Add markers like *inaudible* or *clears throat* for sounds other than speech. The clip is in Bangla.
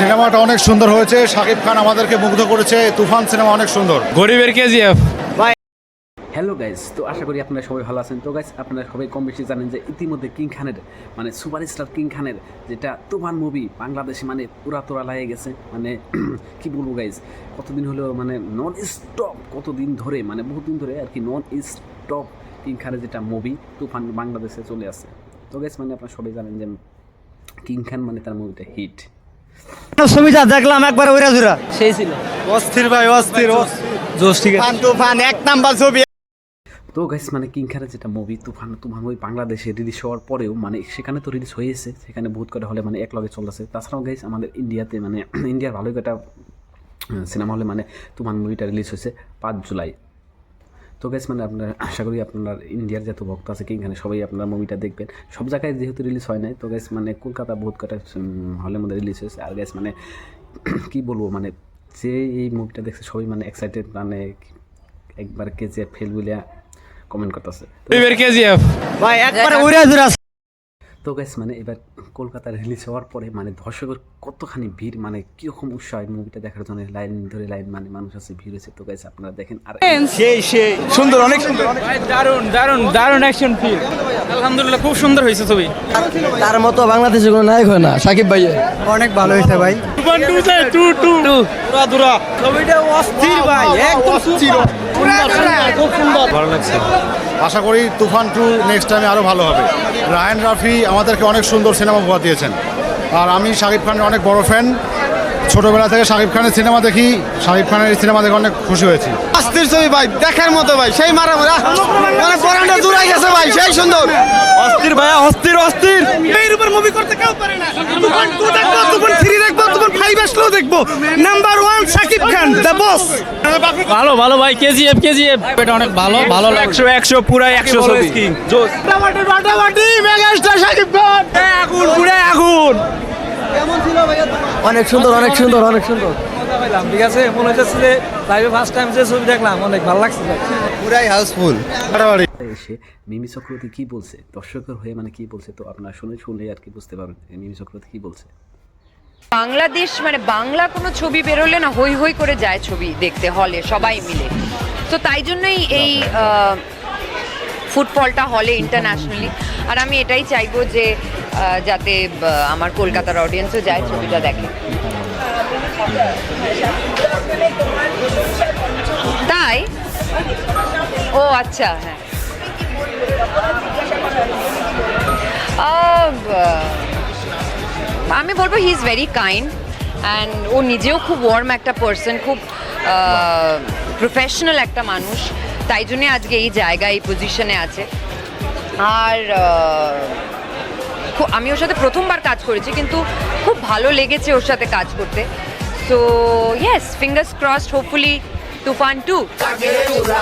সিনেমাটা অনেক সুন্দর হয়েছে। শাকিব খান আমাদেরকে মুগ্ধ করেছে। তুফান সিনেমা অনেক সুন্দর। গরিবের কেজিএফ। হ্যালো গাইস তো আশা করি আপনারা সবাই ভালো আছেন। তো গাইস আপনারা সবাই কম বেশি জানেন যে ইতিমধ্যে কিং খানের মানে সুপারস্টার কিং খানের যেটা তুফান মুভি বাংলাদেশে মানে পুরা তোরা লাগে গেছে। মানে *clears throat* কি বলব গাইস কতদিন হলো মানে নন স্টপ কতদিন ধরে মানে বহুদিন ধরে আর কি নন স্টপ কিং খানের যেটা মুভি তুফান বাংলাদেশে চলে আসে তো গাইস মানে আপনারা সবাই জানেন যে কিং খান মানে তার মুভিটা হিট ছবিটা দেখলাম একবার ওরা জোড়া। সেই ছিল। অস্থির ভাই অস্থির জোশ ঠিক আছে। তুফান এক নাম্বার ছবি। তো গাইস মানে কিং খানের যেটা মুভি তুফান তুফান ওই বাংলাদেশে রিলিজ হওয়ার পরেও মানে সেখানে তো রিলিজ হয়েছে সেখানে বহুত কটা হলে মানে এক লগে চলতেছে। তাছাড়াও গাইস আমাদের ইন্ডিয়াতে মানে *clears throat* ইন্ডিয়ার ভালো কটা সিনেমা হলে মানে তুফান মুভিটা রিলিজ হয়েছে পাঁচ জুলাই। তো গেছ মানে আপনার আশা করি আপনার ইন্ডিয়ার যত ভক্ত আছে কিংখানে সবাই আপনার মুভিটা দেখবেন। সব জায়গায় যেহেতু রিলিজ হয় নাই তো গেছ মানে কলকাতা বহুত কটা হলের মধ্যে রিলিজ হয়েছে। আর গেছ মানে *clears throat* কি বলব মানে যে এই মুভিটা দেখছে সবাই মানে এক্সাইটেড মানে একবার কেজিএফ ফেল বলে কমেন্ট করতেছে ভাই একবারে তো গাইস মানে এবার কলকাতা রিলিজ হওয়ার পরে মানে দর্শকের কতখানি ভিড় মানে কীরকম উৎসাহ মুভিটা দেখার জন্য লাইন ধরে লাইন মানে মানুষ আছে ভিড় হয়েছে। তো গাইস আপনারা দেখেন আর সেই সেই সুন্দর অনেক সুন্দর দারুণ দারুণ দারুণ দারুণ অ্যাকশন ফিল আলহামদুলিল্লাহ খুব সুন্দর হয়েছে ছবি। তার মতো বাংলাদেশে কোনো নায়ক হয় না সাকিব ভাই অনেক ভালো হয়েছে ভাই। টু টু ছবিটা অস্থির ভাই একদম অস্থির। আশা করি তুফান টু নেক্সট টাইমে আরও ভালো হবে। রায়ান রাফি আমাদেরকে অনেক সুন্দর সিনেমা উপহার দিয়েছেন। আর আমি শাকিব খানের অনেক বড় ফ্যান ছোটবেলা থেকে শাকিব খানের সিনেমা দেখি শাকিব খানের সিনেমা দেখে অনেক খুশি হয়েছি। অস্থির ছবি ভাই দেখার মতো ভাই সেই মারা মারা মানে ভাই সেই সুন্দর। অস্থির ভাই অস্থির অস্থির। এর উপর মুভি করতে কেউ পারে না। তুফান 2 দেখব তুফান 3 দেখব তুফান 5 আসলেও দেখব। Number 1 Shakib Khan the boss ভালো ভালো ভাই কেজিএফ কেজিএফ এটা অনেক ভালো ভালো একশো একশো পুরাই একশো ছবি। বাটাবাটি মেগাস্টার সাকিব খান আগুন পুরে আগুন। অনেক সুন্দর অনেক সুন্দর অনেক সুন্দর। ঠিক আছে মনে হচ্ছে যে লাইভে ফার্স্ট টাইম যে ছবি দেখলাম অনেক ভালো লাগছে। পুরাই হাউসফুল এসে মিমি চক্রবর্তী কি বলছে? দর্শকের হয়ে মানে কি বলছে? তো আপনারা শুনে শুনলে আর কি বুঝতে পারবেন মিমি চক্রবর্তী কি বলছে। বাংলাদেশ মানে বাংলা কোনো ছবি বেরোলে না হই হই করে যায় ছবি দেখতে, হলে সবাই মিলে। তো তাই জন্যই এই ফুটবলটা হলে ইন্টারন্যাশনালি আর আমি এটাই চাইব যে যাতে আমার কলকাতার অডিয়েন্সও যায় ছবিটা দেখে। তাই? ও আচ্ছা হ্যাঁ। আমি বলব he is very kind and ও নিজেও খুব ওয়ার্ম একটা পার্সন খুব প্রফেশনাল একটা মানুষ। তাই জন্যে আজকে এই জায়গায়, এই পজিশনে আছে। আর আমি ওর সাথে প্রথমবার কাজ করেছি, কিন্তু খুব ভালো লেগেছে ওর সাথে কাজ করতে। So yes fingers crossed hopefully Toofan two